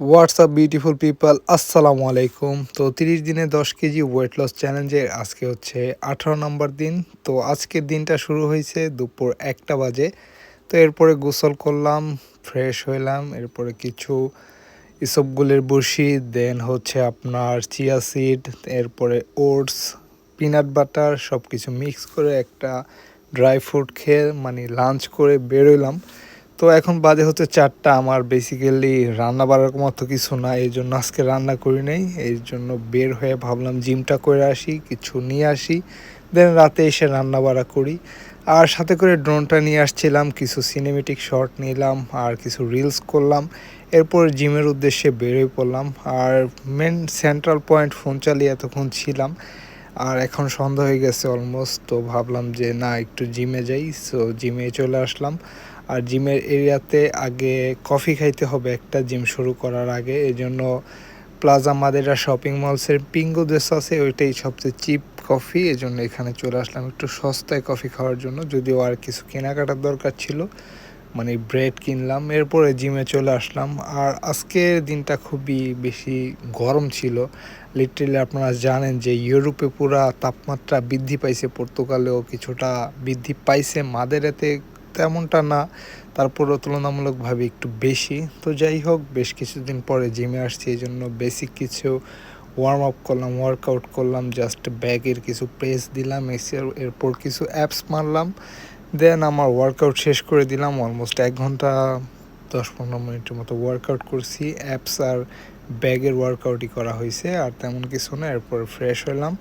WhatsApp beautiful people আসসালামু আলাইকুম তো তিরিশ দিনে দশ কেজি ওয়েট লস চ্যালেঞ্জের আজকে হচ্ছে আঠারো নম্বর দিন। তো আজকের দিনটা শুরু হয়েছে দুপুর একটা বাজে। তো এরপরে গোসল করলাম ফ্রেশ হইলাম, এরপরে কিছু ইসবগুলের বসি দেন হচ্ছে আপনার চিয়া সিড এরপরে ওটস পিনাট বাটার সব কিছু মিক্স করে একটা ড্রাই ফ্রুট খেয়ে মানে লাঞ্চ করে বেরোলাম তো এখন বাজে হচ্ছে চারটা। আমার বেসিক্যালি রান্না বাড়ার মতো কিছু না, এই জন্য আজকে রান্না করি নাই। এই জন্য বের হয়ে ভাবলাম জিমটা করে আসি, কিছু নিয়ে আসি। দেন রাতে এসে রান্না বাড়া করি। আর সাথে করে ড্রোনটা নিয়ে আসছিলাম, কিছু সিনেমেটিক শট নিলাম, আর কিছু রিলস করলাম। এরপর জিমের উদ্দেশ্যে বেরোয় পড়লাম। আর মেন সেন্ট্রাল পয়েন্ট ফোন চালিয়ে এতক্ষণ ছিলাম। আর এখন সন্ধ্যা হয়ে গেছে অলমোস্ট তো ভাবলাম যে না, একটু জিমে যাই। সো জিমে চলে আসলাম। আর জিমের এরিয়াতে আগে কফি খাইতে হবে একটা জিম শুরু করার আগে। এই জন্য প্লাজা মাদেরা শপিং মলসের পিঙ্গো দেশ আছে ওইটাই সবচেয়ে চিপ কফি এই জন্য এখানে চলে আসলাম একটু সস্তায় কফি খাওয়ার জন্য। যদিও আর কিছু কেনাকাটার দরকার ছিল। মানে ব্রেড কিনলাম, এরপরে জিমে চলে আসলাম। আর আজকের দিনটা খুবই বেশি গরম ছিল। লিটারেলি আপনারা জানেন যে ইউরোপে পুরা তাপমাত্রা বৃদ্ধি পাইছে, পর্তুগালেও কিছুটা বৃদ্ধি পাইছে, মাদেরাতে তেমনটা না, তারপরও তুলনামূলকভাবে একটু বেশি। তো যাই হোক, বেশ কিছুদিন পরে জিমে আসছি এই জন্য বেসিক কিছু ওয়ার্ম আপ করলাম ওয়ার্কআউট করলাম জাস্ট ব্যাগের কিছু প্রেস দিলাম, এসে এরপর কিছু অ্যাপস মারলাম। দেন আমার ওয়ার্কআউট শেষ করে দিলাম অলমোস্ট এক ঘণ্টা, দশ পনেরো মিনিটের মতো ওয়ার্কআউট করছি। অ্যাপস আর ব্যাগের ওয়ার্কআউটই করা হয়েছে, আর তেমন কিছু না, এরপর ফ্রেশ হলাম।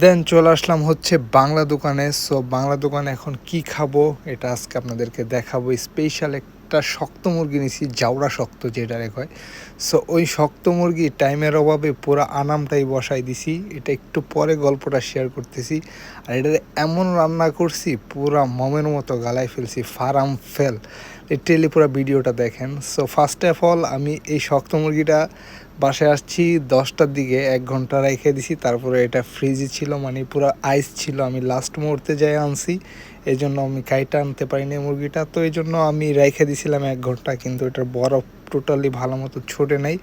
দেন চলে আসলাম হচ্ছে বাংলা দোকানে। সো বাংলা দোকানে এখন কি খাব, এটা আজকে আপনাদেরকে দেখাবো। স্পেশাল একটা শক্ত মুরগি নিছি, জাউরা শক্ত যেটা হয় সো ওই শক্ত মুরগি টাইমের অভাবে পুরো আনামটাই বসাই দিছি। এটা একটু পরে গল্পটা শেয়ার করতেছি। আর এটা এমন রান্না করছি, পুরা মমের মতো গালায় ফেলছি, ফার্ম ফেল। লিটারেলি পুরো ভিডিওটা দেখেন। সো ফার্স্ট অফ অল আমি এই শক্ত মুরগিটা বাসায় আসছি, দশটার দিকে এক ঘণ্টা রেখে দিছি। তারপরে এটা ফ্রিজে ছিল মানে পুরো আইস ছিল। আমি লাস্ট মুহূর্তে যাই আনছি। এই জন্য আমি কাইটা আনতে পারিনি মুরগিটা। তো এই জন্য আমি রেখে দিছিলাম এক ঘণ্টা, কিন্তু এটার বরফ টোটালি ভালো মতো ছোটে নাই।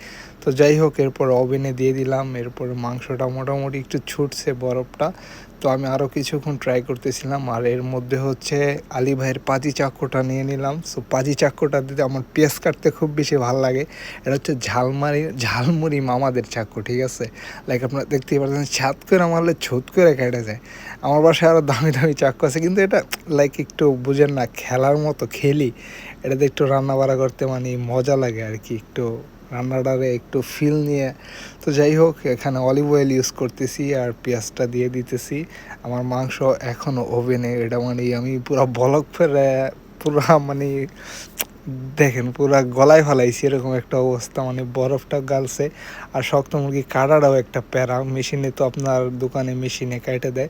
তো যাই হোক, এরপর ওভেনে দিয়ে দিলাম। এরপর মাংসটা মোটামুটি একটু ছুটছে বরফটা। তো আমি আরও কিছুক্ষণ ট্রাই করতেছিলাম। আর এর মধ্যে হচ্ছে আলী ভাইয়ের পাজি চাক্কোটা নিয়ে নিলাম। সো পাজি চাক্কোটা দিতে আমার পেঁয়াজ কাটতে খুব বেশি ভালো লাগে। এটা হচ্ছে ঝালমারি, ঝালমুড়ি মামাদের চাক্কো ঠিক আছে? লাইক আপনারা দেখতেই পাচ্ছেন ছাদ করে মারলে ছুত করে কেটে যায়। আমার বাসায় আরও দামি দামি চাক্কু আছে, কিন্তু এটা লাইক একটু বুঝেন না, খেলার মতো, খেলি। এটাতে একটু রান্না বাড়া করতে মানে মজা লাগে আর কি, একটু রান্নাটারে একটু ফিল নিয়ে। তো যাই হোক এখানে অলিভ অয়েল ইউজ করতেছি আর পেঁয়াজটা দিয়ে দিতেছি। আমার মাংস এখনও ওভেনে এটা মানে আমি পুরো বলক ফেরে পুরো মানে দেখেন, পুরা গলায় ফেলাইছি এরকম একটা অবস্থা মানে বরফটা গালছে। আর শক্ত মুরগি কাটাটাও একটা প্যারা, মেশিনে তো আপনার দোকানে মেশিনে কেটে দেয়।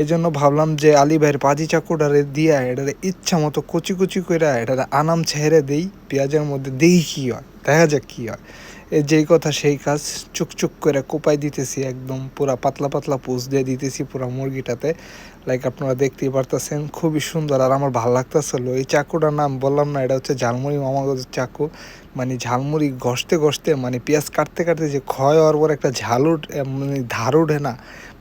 এই জন্য ভাবলাম যে আলি ভাইয়ের পাজি চাকুটারে দিয়া এটারে ইচ্ছা মতো কুচি কুচি করে এটারে আনাম ছেড়ে দেই, পেঁয়াজের মধ্যে দেই কী হয়, দেখা যাক কী হয়। এ যেই কথা সেই কাজ চুকচুক করে কোপাই দিতেছি, একদম পুরা পাতলা পাতলা পুষ দিয়ে দিতেছি পুরা মুরগিটাতে। লাইক আপনারা দেখতেই পারতেছেন, খুবই সুন্দর আর আমার ভালো লাগতেছিল এই চাকুটার নাম বললাম না, এটা হচ্ছে ঝালমুড়ি মামাগজ চাকু। মানে ঝালমুড়ি ঘষতে ঘষতে মানে পেঁয়াজ কাটতে কাটতে যে ক্ষয় হওয়ার পর একটা ঝাল মানে ধার উঠে না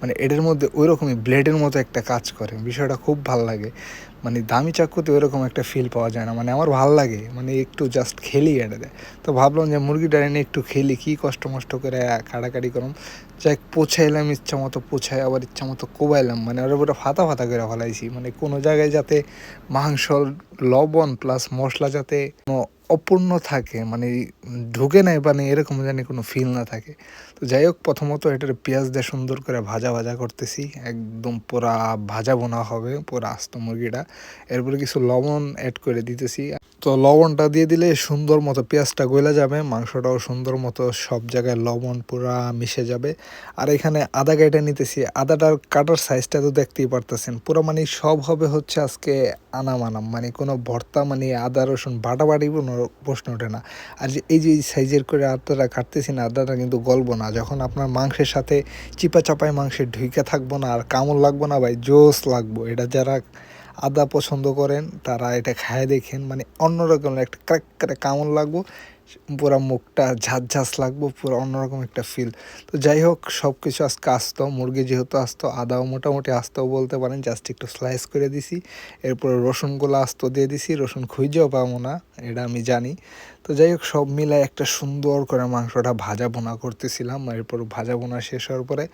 মানে এটার মধ্যে ওই রকমই ব্লেডের মতো একটা কাজ করে। বিষয়টা খুব ভালো লাগে। মানে দামি চাকুতে ওইরকম একটা ফিল পাওয়া যায় না। মানে আমার ভালো লাগে মানে একটু জাস্ট খেলি এটাতে তো ভাবলাম যে মুরগিটা এনে একটু খেলি, কী কষ্ট মষ্ট করে কাটাকাটি করম। যাই পোছাইলাম ইচ্ছা মতো পোছাই আবার ইচ্ছা মতো কোবাইলাম। মানে ওর উপরে ফাতা ফাতা করে ফলাইছি। মানে কোনো জায়গায় যাতে মাংস লবণ প্লাস মশলা যাতে কোনো অপূর্ণ থাকে মানে ঢুকে নেয় মানে এরকম জানি কোনো ফিল না থাকে। তো যাই হোক প্রথমত এটার পেঁয়াজ দিয়ে সুন্দর করে ভাজা ভাজা করতেছি। একদম পুরা ভাজা বোনা হবে, পুরা আস্ত মুরগিটা। এরপরে কিছু লবণ অ্যাড করে দিতেছি। তো লবণটা দিয়ে দিলে সুন্দর মতো পেঁয়াজটা গলে যাবে, মাংসটাও সুন্দর মতো সব জায়গায় লবণ পুরা মিশে যাবে। আর এখানে আদা কেটে নিতেছি, আদাটার কাটার সাইজটা তো দেখতেই পারতেছেন। পুরো মানে সব হবে হচ্ছে আজকে আনাম আনাম মানে কোনো ভর্তা মানে আদা, রসুন বাটা বাটি কোনো প্রশ্ন ওঠে না। আর এই যে সাইজের করে আদাটা কাটতেছি না, আদাটা কিন্তু গলবো না। যখন আপনার মাংসের সাথে চিপা চাপায় মাংসের ঢুইকে থাকব না, আর কামড় লাগবো না ভাই জোস লাগবো। এটা যারা আদা পছন্দ করেন, তারা এটা খায় দেখেন মানে অন্যরকম একটা ক্র্যাক করে কামড় লাগবো, পুরা মুখটা ঝাঁঝ ঝাঁঝ লাগবো, পুরো অন্যরকম একটা ফিল তো যাই হোক সব কিছু আজকে আসতো, মুরগি যেহেতু আসতো, আদাও মোটামুটি আসতেও বলতে পারেন জাস্ট একটু স্লাইস করে দিছি, এরপরে রসুনগুলো আস্ত দিয়ে দিছি, রসুন খুঁজেও পাবো না, এটা আমি জানি। তো যাই হোক, সব মিলাই একটা সুন্দর করে মাংসটা ভাজা বোনা করতেছিলাম, এরপর ভাজা বোনা শেষ হওয়ার পরে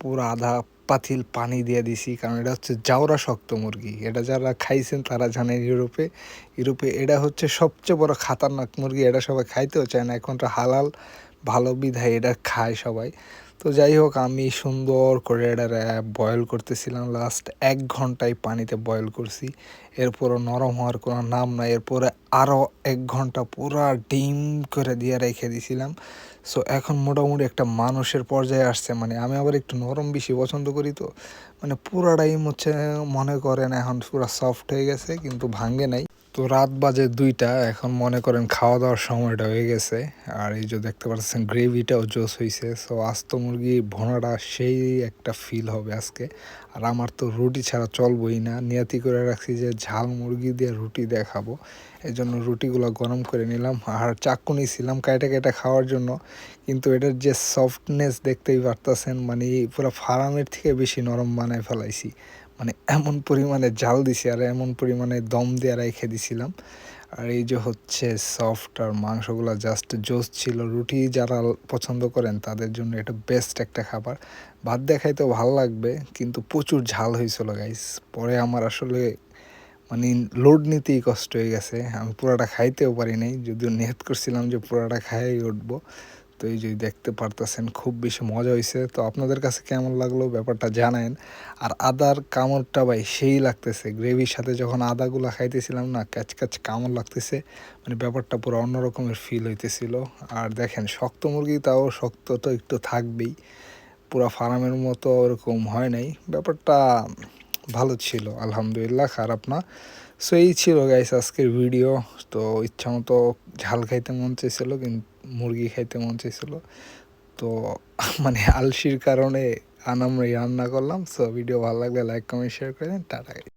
পুরো আধা পাতিল পানি দিয়ে দিছি, কারণ এটা হচ্ছে জাউরা শক্ত মুরগি। এটা যারা খাইছেন তারা জানেন ইউরোপে। ইউরোপে এটা হচ্ছে সবচেয়ে বড় খাতারনাক মুরগি, এটা সবাই খাইতেও চায় না এখনটা হালাল, ভালো বিধায় এটা খায় সবাই। তো যাই হোক, আমি সুন্দর করে এটা বয়েল করতেছিলাম লাস্ট এক ঘন্টায় পানিতে বয়েল করছি। এরপরও নরম হওয়ার কোনো নাম নাই, এরপরে আরও এক ঘণ্টা পুরা ডিম করে দিয়ে রেখে দিছিলাম। সো এখন মোটামুটি একটা মানুষের পর্যায়ে আসছে মানে আমি আবার একটু নরম বেশি পছন্দ করি তো। মানে পুরাটাই হচ্ছে মনে করেন এখন পুরো সফট হয়ে গেছে, কিন্তু ভাঙে নাই। তো রাত বাজে দুইটা, এখন মনে করেন খাওয়া দাওয়ার সময়টা হয়ে গেছে। আর এই যে দেখতে পাচ্ছেন, গ্রেভিটাও জোস হয়েছে সো আস্ত মুরগি ভোনাটা সেই একটা ফিল হবে আজকে। আর আমার তো রুটি ছাড়া চলবই না। নিয়াতি করে রাখছি যে ঝাল মুরগি দিয়ে রুটি দিয়ে খাব এই জন্য রুটিগুলো গরম করে নিলাম। আর চাক্কু নিয়েছিলাম কাইটা কাইটা খাওয়ার জন্য। কিন্তু এটার যে সফটনেস দেখতেই পারতেছেন মানে পুরো ফার্মের থেকে বেশি নরম বানায় ফেলাইছি। মানে এমন পরিমাণে জাল দিছি আর এমন পরিমাণে দম দিয়ে রেখে দিছিলাম। আর এই যে হচ্ছে সফট আর মাংসগুলো জাস্ট জোস ছিল, রুটি যারা পছন্দ করেন তাদের জন্য এটা বেস্ট একটা খাবার। ভাত দেখাইতেও ভালো লাগবে, কিন্তু প্রচুর ঝাল হয়েছিল গাইস পরে আমার আসলে মানে লোড নিতেই কষ্ট হয়ে গেছে। আমি পুরাটা খাইতেও পারি নাই, যদিও নিয়ত করছিলাম যে পুরাটা খাইয়ে উঠবো। তো এই যে দেখতে পারতেছেন, খুব বেশি মজা হয়েছে তো আপনাদের কাছে কেমন লাগল ব্যাপারটা জানেন আর আদার কামড়টা ভাই সেই লাগতেছে, গ্রেভির সাথে যখন আদাগুলো খাইতেছিলাম না ক্যাচ ক্যাচ কামড় লাগতেছে মানে ব্যাপারটা পুরো অন্যরকমের ফিল হইতেছিল। আর দেখেন, শক্ত মুরগি তাও শক্ত তো একটু থাকবেই, পুরো ফার্মের মতো ওরকম হয় নাই। ব্যাপারটা ভালো ছিল, আলহামদুলিল্লাহ খারাপ না। সো এই ছিল গাইস আজকের ভিডিও তো ইচ্ছা মতো ঝাল খাইতে মন চেয়েছিলো কিন্তু মুরগি খাইতে মন চাইছিল। তো মানে আলসির কারণে আনামরি রান্না করলাম। সো ভিডিও ভালো লাগলে লাইক কমেন্ট শেয়ার করে দেন। টাটা।